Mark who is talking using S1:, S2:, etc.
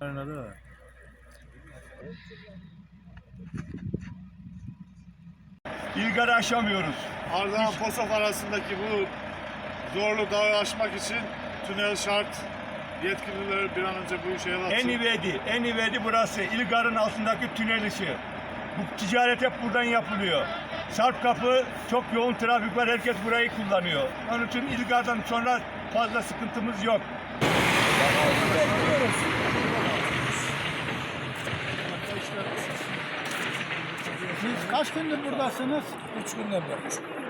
S1: Anladı. İlgarı aşamıyoruz.
S2: Ardahan Posof arasındaki bu zorlu dağı aşmak için tünel şart. Yetkililer bir an önce bu işe el
S1: En
S2: atsın.
S1: ivedi, en ivedi burası. İlgar'ın altındaki tünel işi. Bu ticaret hep buradan yapılıyor. Sarp kapı çok yoğun trafik var. Herkes burayı kullanıyor. Onun için İlgar'dan sonra fazla sıkıntımız yok.
S3: Siz kaç gündür buradasınız?
S4: Üç günden beri.